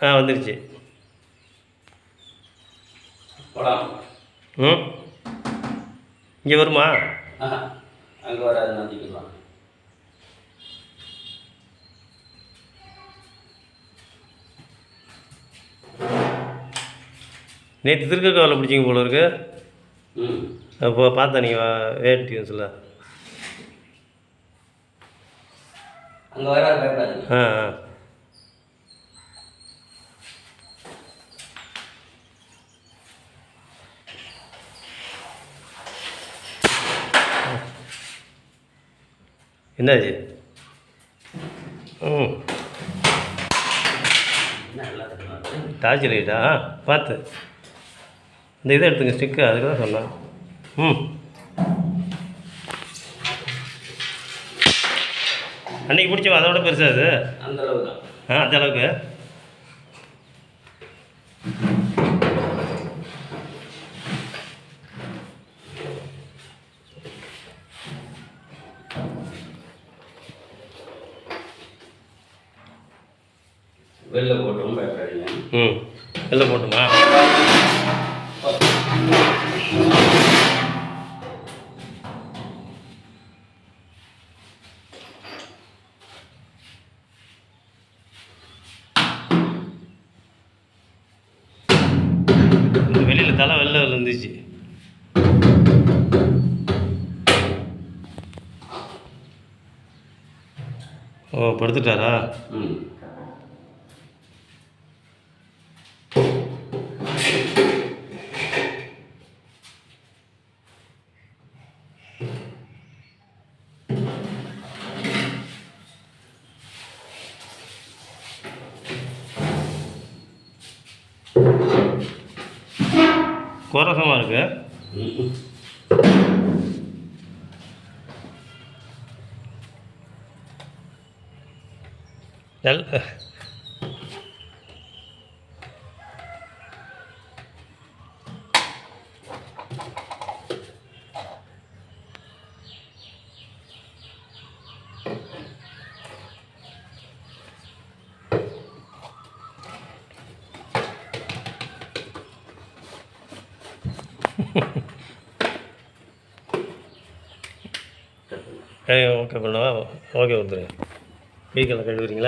ஆ வந்துருச்சு. ம். இங்கே வருமா? அங்கே வராது நந்திக்கலாம் நேற்று திருக்கக்காவில் பிடிச்சிங்க போல இருக்கு. ம். அப்போ பார்த்தேன் நீங்கள் வேட் நியூஸில் அங்கே வராது ஆ ஆ. என்னாச்சு? ம். டார்ச் லைட்டா பார்த்து. இந்த இதை எடுத்துங்க ஸ்டிக்கு அதுக்கு தான் சொன்னேன். ம். அன்னைக்கு பிடிச்சோம் அதை விட பெருசா அது? அந்த அளவு தான். ஆ அந்த அளவுக்கு? வெளில போட்டோம் பயப்படாதீங்க ம். எல்லாம் போட்டுமா? வெளியில் தலை வெளில இருந்துச்சு ஓ படுத்துட்டாரா? ம். கோரசமாக இருக்கு. ம் நல் ஓகே பண்ணவா ஓகே வந்துடுங்க வீக்கெல்லாம் கழுவுறீங்களா?